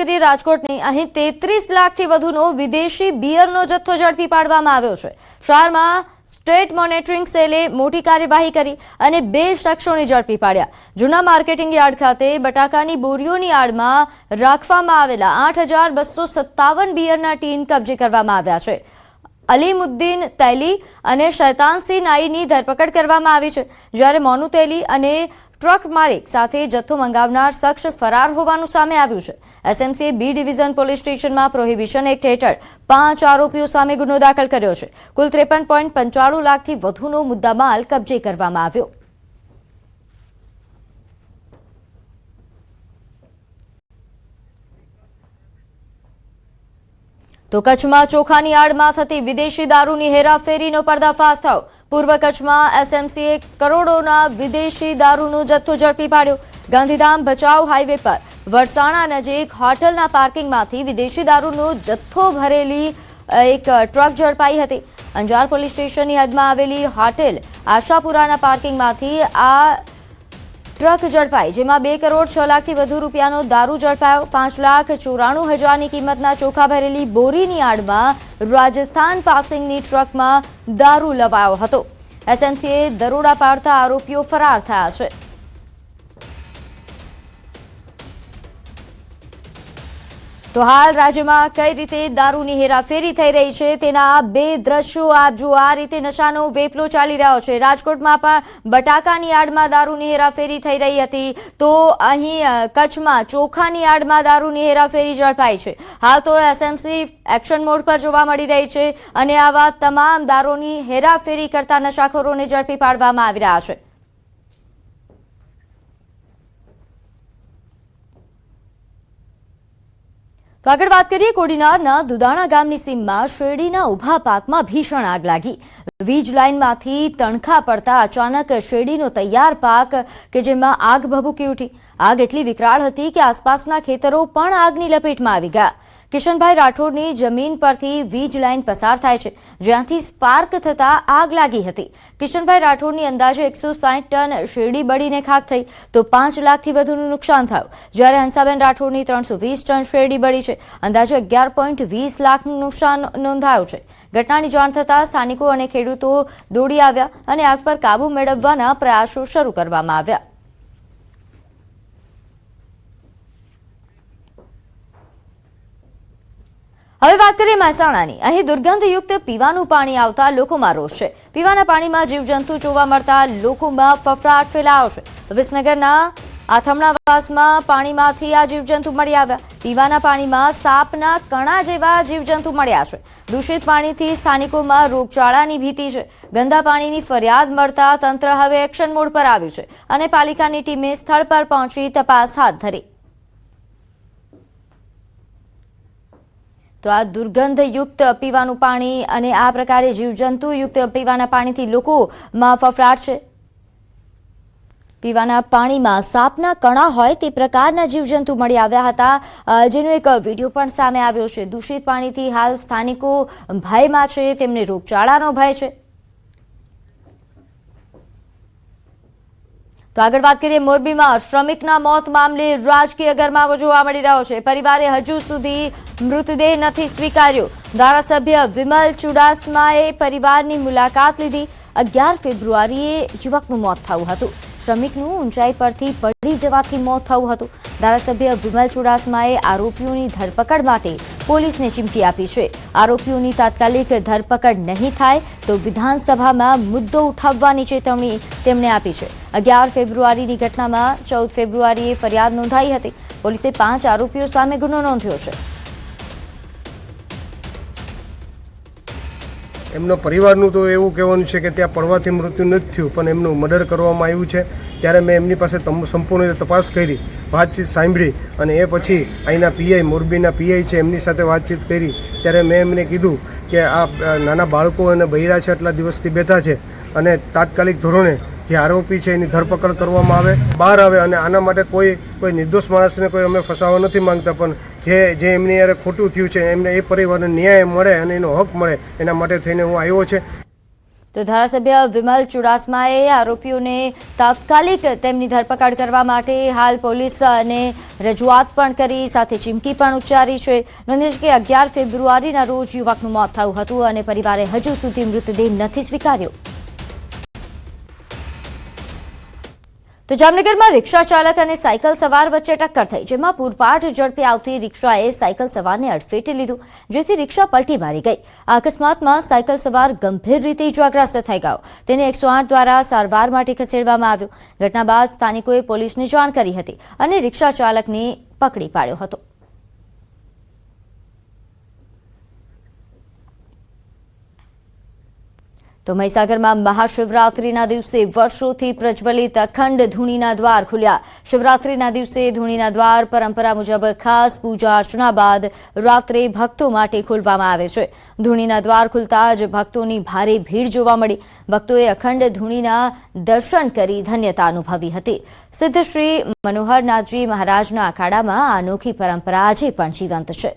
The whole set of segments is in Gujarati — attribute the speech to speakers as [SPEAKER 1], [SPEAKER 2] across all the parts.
[SPEAKER 1] કરીએ રાજકોટની. અહીં તેત્રીસ લાખથી વધુનો વિદેશી બિયરનો જથ્થો ઝડપી પાડવામાં આવ્યો છે. શહેરમાં સ્ટેટ મોનિટરિંગ સેલે મોટી કાર્યવાહી કરી અને બે શખ્સોને ઝડપી પાડ્યા. જૂના માર્કેટિંગ યાર્ડ ખાતે બટાકાની બોરીઓની આડમાં રાખવામાં આવેલા આઠ હજાર બસો સત્તાવન બિયરના ટીન કબજે કરવામાં આવ્યા છે. અલીમુદ્દીન તૈલી અને શૈતાનસિંહ નાઈની ધરપકડ કરવામાં આવી છે. જ્યારે મોનુ તૈલી અને ટ્રક માલિક સાથે જથ્થો મંગાવનાર શખ્સ ફરાર હોવાનું સામે આવ્યું છે. એસએમસીએ બી ડિવિઝન પોલીસ સ્ટેશનમાં પ્રોહિબિશન એક્ટ હેઠળ પાંચ આરોપીઓ સામે ગુનો દાખલ કર્યો છે. કુલ ત્રેપન પોઈન્ટ પંચાણું લાખથી વધુનો મુદ્દામાલ કબજે કરવામાં આવ્યો. તો કચ્છમાં ચોખાની આડમાં થતી વિદેશી દારૂની હેરાફેરીનો પર્દાફાશ થયો. પૂર્વ કચ્છમાં એસએમસીએ કરોડોના વિદેશી દારૂનો જથ્થો ઝડપી પાડ્યો. ગાંધીધામ ભચાઉ હાઈવે પર વરસાણા નજીક હોટલના પાર્કિંગમાંથી વિદેશી દારૂનો જથ્થો ભરેલી એક ટ્રક ઝડપાઈ હતી. અંજાર પોલીસ સ્ટેશનની હદમાં આવેલી હોટેલ આશાપુરાના પાર્કિંગમાંથી આ ટ્રક ઝડપાઈ, જેમાં બે કરોડ છ લાખથી વધુ રૂપિયાનો દારૂ ઝડપાયો. પાંચ લાખ ચોરાણું હજારની કિંમતના ચોખા ભરેલી બોરીની આડમાં રાજસ્થાન પાસિંગની ટ્રકમાં દારૂ લવાયો હતો. એસએમસીએ દરોડા પાડતા આરોપીઓ ફરાર થયા છે. તો હાલ રાજ્યમાં કઈ રીતે દારૂની હેરાફેરી થઈ રહી છે તેના બે દ્રશ્યો આપ જુઓ. આ રીતે નશાનો વેપલો ચાલી રહ્યો છે. રાજકોટમાં પણ બટાકાની આડમાં દારૂની હેરાફેરી થઈ રહી હતી. તો અહીં કચ્છમાં ચોખાની આડમાં દારૂની હેરાફેરી ઝડપાઈ છે. હાલ તો એસએમસી એક્શન મોડ પર જોવા મળી રહી છે અને આવા તમામ દારૂની હેરાફેરી કરતા નશાખોરોને ઝડપી પાડવામાં આવી રહ્યા છે. તો આગળ વાત કરીએ કોડીનારના દુદાણા ગામની સીમમાં શેરડીના ઊભા પાકમાં ભીષણ આગ લાગી. વીજ લાઇનમાંથી તણખા પડતા અચાનક શેરડીનો તૈયાર પાક કે જેમાં આગ ભભૂકી ઉઠી. આગ એટલી વિકરાળ હતી કે આસપાસના ખેતરો પણ આગની લપેટમાં આવી ગયા. કિશનભાઈ રાઠોડની જમીન પરથી વીજ લાઇન પસાર થાય છે. જ્યાંથી સ્પાર્ક થતા આગ લાગી હતી. કિશનભાઈ રાઠોડની અંદાજે એકસો ટન શેરડી બળીને ખાક થઈ તો પાંચ લાખથી વધુનું નુકસાન થયું. જ્યારે હંસાબેન રાઠોડની ત્રણસો ટન શેરડી બળી છે. અંદાજે અગિયાર પોઈન્ટ વીસ લાખનું નુકસાન નોંધાયું છે. ઘટનાની જાણ થતાં સ્થાનિકો અને ખેડૂતો દોડી આવ્યા અને આગ પર કાબુ મેળવવાના પ્રયાસો શરૂ કરવામાં આવ્યા. હવે વાત કરીએ મહેસાણાની. અહીં દુર્ગંધયુક્ત પીવાનું પાણી આવતા લોકોમાં રોષ છે. પીવાના પાણીમાં જીવજંતુ જોવા મળતા લોકોમાં ફફડાટ ફેલાયો છે. વિસનગરના આથમણાવાસમાં પાણીમાંથી આ જીવજંતુ મળી આવ્યા. પીવાના પાણીમાં સાપના કણા જેવા જીવજંતુ મળ્યા છે. દૂષિત પાણીથી સ્થાનિકોમાં રોગચાળાની ભીતિ છે. ગંદા પાણીની ફરિયાદ મળતા તંત્ર હવે એક્શન મોડ પર આવ્યું છે અને પાલિકાની ટીમે સ્થળ પર પહોંચી તપાસ હાથ ધરી. તો આ દુર્ગંધયુક્ત પીવાનું પાણી અને આ પ્રકારે જીવજંતુયુક્ત પીવાના પાણીથી લોકોમાં ફફડાટ છે. પીવાના પાણીમાં સાપના કણા હોય તે પ્રકારના જીવજંતુ મળી આવ્યા હતા. જેનો એક વીડિયો પણ સામે આવ્યો છે. દૂષિત પાણીથી હાલ સ્થાનિકો ભયમાં છે. તેમને રોગચાળાનો ભય છે. તો આગળ વાત કરીએ મોરબીમાં. શ્રમિકના મોત મામલે રાજકીય ગરમાવો જોવા મળી રહ્યો છે. પરિવારે હજુ સુધી મૃતદેહ નથી સ્વીકાર્યો. ધારાસભ્ય વિમલ ચુડાસમાએ પરિવારની મુલાકાત લીધી. અગિયાર ફેબ્રુઆરીએ યુવકનું મોત થયું હતું. શ્રમિકનું ઊંચાઈ પરથી પડી જવાથી મોત થયું હતું. ધારાસભ્ય વિમલ ચુડાસમાએ આરોપીઓની ધરપકડ માટે પોલીસને ચીમકી આપી છે. આરોપીઓની તાત્કાલિક ધરપકડ નહીં થાય તો વિધાનસભામાં મુદ્દો ઉઠાવવાની ચેતવણી તેમણે આપી છે. અગિયાર ફેબ્રુઆરીની ઘટનામાં ચૌદ ફેબ્રુઆરીએ ફરિયાદ નોંધાઈ હતી. પોલીસે પાંચ આરોપીઓ સામે ગુનો નોંધ્યો છે.
[SPEAKER 2] એમનો પરિવારનું તો એવું કહેવાનું છે કે ત્યાં પડવાથી મૃત્યુ નથી થયું, પણ એમનું મર્ડર કરવામાં આવ્યું છે. ત્યારે મેં એમની પાસે સંપૂર્ણ રીતે તપાસ કરી, વાતચીત સાંભળી અને એ પછી અહીંના પીઆઈ મોરબીના પીઆઈ છે, એમની સાથે વાતચીત કરી. ત્યારે મેં એમને કીધું કે આ નાના બાળકો અને બૈરા છે, આટલા દિવસથી બેઠા છે અને તાત્કાલિક ધોરણે જે આરોપી છે એની ધરપકડ કરવામાં આવે, બહાર આવે અને આના માટે કોઈ કોઈ નિર્દોષ માણસને કોઈ અમે ફસાવવા નથી માંગતા, પણ જે જે એમની યારે ખોટું થયું છે, એમને એ પરિવારને ન્યાય મળે અને એનો હક મળે, એના માટે થઈને હું આવ્યો છે.
[SPEAKER 1] તો ધારાસભ્ય વિમલ ચુડાસમાએ આરોપીઓને તાત્કાલિક તેમની ધરપકડ કરવા માટે હાલ પોલીસને રજૂઆત પણ કરી, સાથે ચીમકી પણ ઉચ્ચારી છે. નોંધ્યું કે અગિયાર ફેબ્રુઆરીના રોજ યુવકનું મોત થયું હતું અને પરિવારે હજુ સુધી મૃતદેહ નથી સ્વીકાર્યો. તો જામનગરમાં રિક્ષા ચાલક અને સાયકલ સવાર વચ્ચે ટક્કર થઈ, જેમાં પૂરપાટ ઝડપે આવતી રિક્ષાએ સાયકલ સવારને અડફેટે લીધું, જેથી રિક્ષા પલટી મારી ગઈ. આ અકસ્માતમાં સાયકલ સવાર ગંભીર રીતે ઇજાગ્રસ્ત થઈ ગયો. તેને એકસો આઠ દ્વારા સારવાર માટે ખસેડવામાં આવ્યો. ઘટના બાદ સ્થાનિકોએ પોલીસને જાણ કરી હતી અને રિક્ષા ચાલકને પકડી પાડ્યો હતો. તો મહીસાગરમાં મહાશિવરાત્રીના દિવસે વર્ષોથી પ્રજ્વલિત અખંડ ધૂણીના દ્વાર ખુલ્યા. શિવરાત્રીના દિવસે ધૂણીના દ્વાર પરંપરા મુજબ ખાસ પૂજા અર્ચના બાદ રાત્રે ભક્તો માટે ખોલવામાં આવે છે. ધૂણીના દ્વાર ખુલતા જ ભક્તોની ભારે ભીડ જોવા મળી. ભક્તોએ અખંડ ધૂણીના દર્શન કરી ધન્યતા અનુભવી હતી. સિદ્ધ શ્રી મનોહરનાથજી મહારાજના અખાડામાં અનોખી પરંપરા આજે પણ જીવંત છે.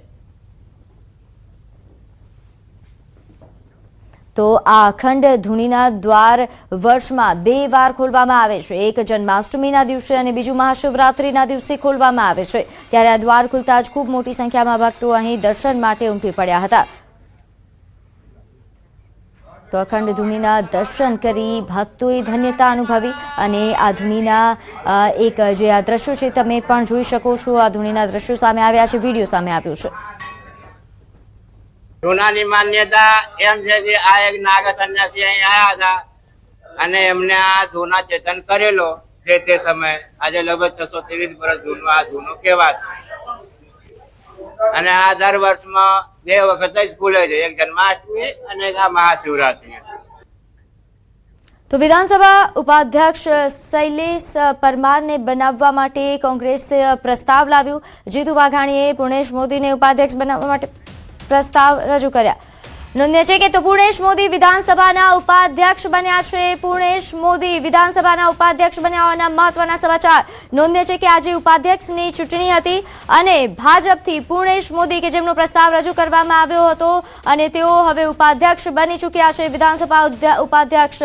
[SPEAKER 1] તો આ અખંડ ધૂણીના દ્વાર વર્ષમાં બે વાર ખોલવામાં આવે છે. એક જન્માષ્ટમીના દિવસે અને બીજું મહાશિવરાત્રિના દિવસે ખોલવામાં આવે છે. ત્યારે આ દ્વાર ખુલતા જ ખૂબ મોટી સંખ્યામાં ભક્તો અહીં દર્શન માટે ઉમટી પડ્યા હતા. તો અખંડ ધૂણીના દર્શન કરી ભક્તોએ ધન્યતા અનુભવી અને આ ધૂણીના એક જે આ દ્રશ્યો છે, તમે પણ જોઈ શકો છો. આ ધૂણીના દ્રશ્યો સામે આવ્યા છે, વીડિયો સામે આવ્યો છે.
[SPEAKER 3] જૂનાની માન્યતા એમ છે કે આ એક નાગ સંન્યાસી અહીં આવ્યા હતા અને એમને આ જૂના ચેતન કરેલો જે તે સમયે. આજે લગભગ છસો ત્રેવીસ વર્ષ જૂનો આ જૂનો કહેવાત. અને આ દર વર્ષમાં બે વખત જ ખુલે છે. એક જન્માષ્ટમી અને એક આ મહાશિવરાત્રી.
[SPEAKER 1] તો વિધાનસભા ઉપાધ્યક્ષ શૈલેષ પરમારને બનાવવા માટે કોંગ્રેસે પ્રસ્તાવ લાવ્યો. જીતુ વાઘાણીએ પૂર્ણેશ મોદીને ઉપાધ્યક્ષ બનાવવા માટે પ્રસ્તાવ રજૂ કર્યા. નોંધ્ય છે કે તો પૂર્ણેશ મોદી વિધાનસભાના ઉપાધ્યક્ષ બન્યા છે. પૂર્ણેશ મોદી વિધાનસભાના ઉપાધ્યક્ષ બન્યા હોવાના મહત્વના સમાચાર. નોંધ્ય છે કે આજે ઉપાધ્યક્ષની ચૂંટણી હતી અને ભાજપથી પૂર્ણેશ મોદી કે જેમનો પ્રસ્તાવ રજૂ કરવામાં આવ્યો હતો અને તેઓ હવે ઉપાધ્યક્ષ બની ચૂક્યા છે. વિધાનસભા ઉપાધ્યક્ષ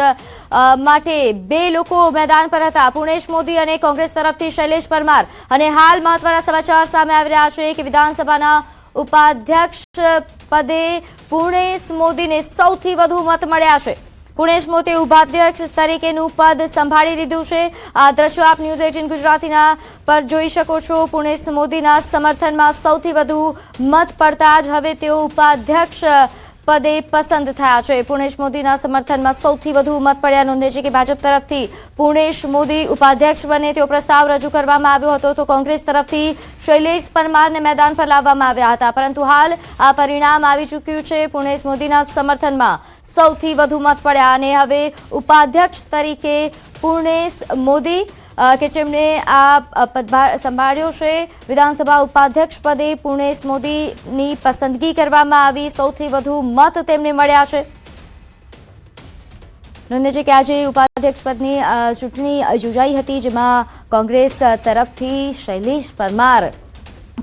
[SPEAKER 1] માટે બે લોકો મેદાન પર હતા. પૂર્ણેશ મોદી અને કોંગ્રેસ તરફથી શૈલેષ પરમાર. અને હાલ મહત્વના સમાચાર સામે આવી રહ્યા છે કે વિધાનસભાના ઉપાધ્યક્ષ પદે પૂર્ણેશ મોદીને સૌથી વધુ મત મળ્યા છે. પૂર્ણેશ મોદીએ ઉપાધ્યક્ષ તરીકેનું પદ સંભાળી લીધું છે. આ દ્રશ્યો આપ ન્યૂઝ એટીન ગુજરાતીના પર જોઈ શકો છો. પૂર્ણેશ મોદીના સમર્થનમાં સૌથી વધુ મત પડતા જ હવે તેઓ ઉપાધ્યક્ષ પદે પસંદ થયા છે. પૂર્ણેશ મોદીના સમર્થનમાં સૌથી વધુ મત પડ્યા નોંધે છે કે ભાજપ તરફથી પૂર્ણેશ મોદી ઉપાધ્યક્ષ બને તેવો પ્રસ્તાવ રજૂ કરવામાં આવ્યો હતો તો કોંગ્રેસ તરફથી શૈલેષ પરમારને મેદાન પર લાવવામાં આવ્યા હતા. પરંતુ હાલ આ પરિણામ આવી ચૂક્યું છે. પૂર્ણેશ મોદીના સમર્થનમાં સૌથી વધુ મત પડ્યા અને હવે ઉપાધ્યક્ષ તરીકે પૂર્ણેશ મોદી કે જેમણે આ પદભાર સંભાળ્યો છે. વિધાનસભા ઉપાધ્યક્ષ પદે પૂર્ણેશ મોદીની પસંદગી કરવામાં આવી. સૌથી વધુ મત તેમને મળ્યા છે. નોંધે છે કે આજે ઉપાધ્યક્ષ પદની ચૂંટણી યોજાઈ હતી, જેમાં કોંગ્રેસ તરફથી શૈલેષ પરમાર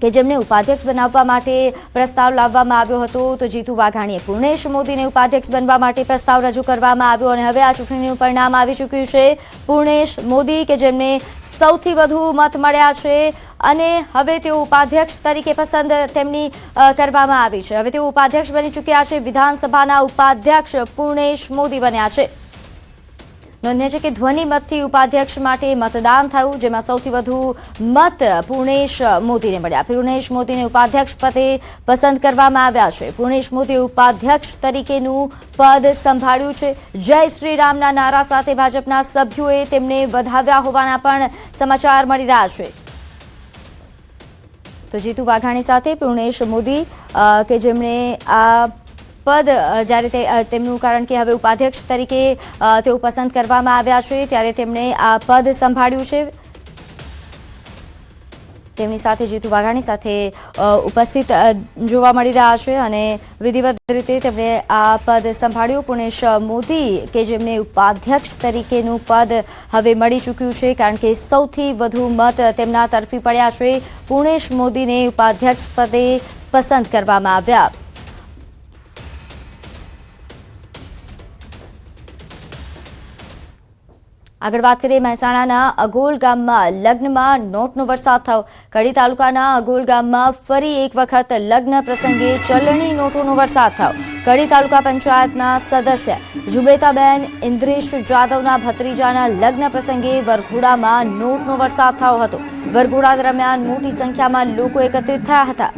[SPEAKER 1] કે જેમને ઉપાધ્યક્ષ બનાવવા માટે પ્રસ્તાવ લાવવામાં આવ્યો હતો. તો જીતુ વાઘાણીએ પૂર્ણેશ મોદીને ઉપાધ્યક્ષ બનવા માટે પ્રસ્તાવ રજૂ કરવામાં આવ્યો અને હવે આ ચૂંટણીનું પરિણામ આવી ચૂક્યું છે. પૂર્ણેશ મોદી કે જેમને સૌથી વધુ મત મળ્યા છે અને હવે તેઓ ઉપાધ્યક્ષ તરીકે પસંદ તેમની કરવામાં આવી છે. હવે તેઓ ઉપાધ્યક્ષ બની ચૂક્યા છે. વિધાનસભાના ઉપાધ્યક્ષ પૂર્ણેશ મોદી બન્યા છે. નોંધ્ય છે કે ધ્વનિમતથી ઉપાધ્યક્ષ માટે મતદાન થયું, જેમાં સૌથી વધુ મત પૂર્ણેશ મોદીને મળ્યા. પૂર્ણેશ મોદીને ઉપાધ્યક્ષ પદે પસંદ કરવામાં આવ્યા છે. પૂર્ણેશ મોદી ઉપાધ્યક્ષ તરીકેનું પદ સંભાળ્યું છે. જય શ્રી રામના નારા સાથે ભાજપના સભ્યોએ તેમને વધાવ્યા હોવાના પણ સમાચાર મળી રહ્યા છે. તો જીતુ વાઘાણી સાથે પૂર્ણેશ મોદી કે જેમણે આ પદ જ્યારે તે તેમનું કારણ કે હવે ઉપાધ્યક્ષ તરીકે તેઓ પસંદ કરવામાં આવ્યા છે, ત્યારે તેમણે આ પદ સંભાળ્યું છે. તેમની સાથે જીતુ વાઘાણી સાથે ઉપસ્થિત જોવા મળી રહ્યા છે અને વિધિવત રીતે તેમણે આ પદ સંભાળ્યું. પુણેશ મોદી કે જેમને ઉપાધ્યક્ષ તરીકેનું પદ હવે મળી ચૂક્યું છે, કારણ કે સૌથી વધુ મત તેમના તરફી પડ્યા છે. પુણેશ મોદીને ઉપાધ્યક્ષ પદે પસંદ કરવામાં આવ્યા. આગળ વાત કરીએ મહેસાણાના અગોલ ગામમાં લગ્નમાં નોટનો વરસાદ થયો. કડી તાલુકાના અગોલ ગામમાં ફરી એક વખત લગ્ન પ્રસંગે ચલણી નોટોનો વરસાદ થયો. કડી તાલુકા પંચાયતના સદસ્ય જુબેતાબેન ઇન્દ્રેશ જાદવના ભત્રીજાના લગ્ન પ્રસંગે વરઘોડામાં નોટનો વરસાદ થયો હતો. વરઘોડા દરમિયાન મોટી સંખ્યામાં લોકો એકત્રિત થયા હતા.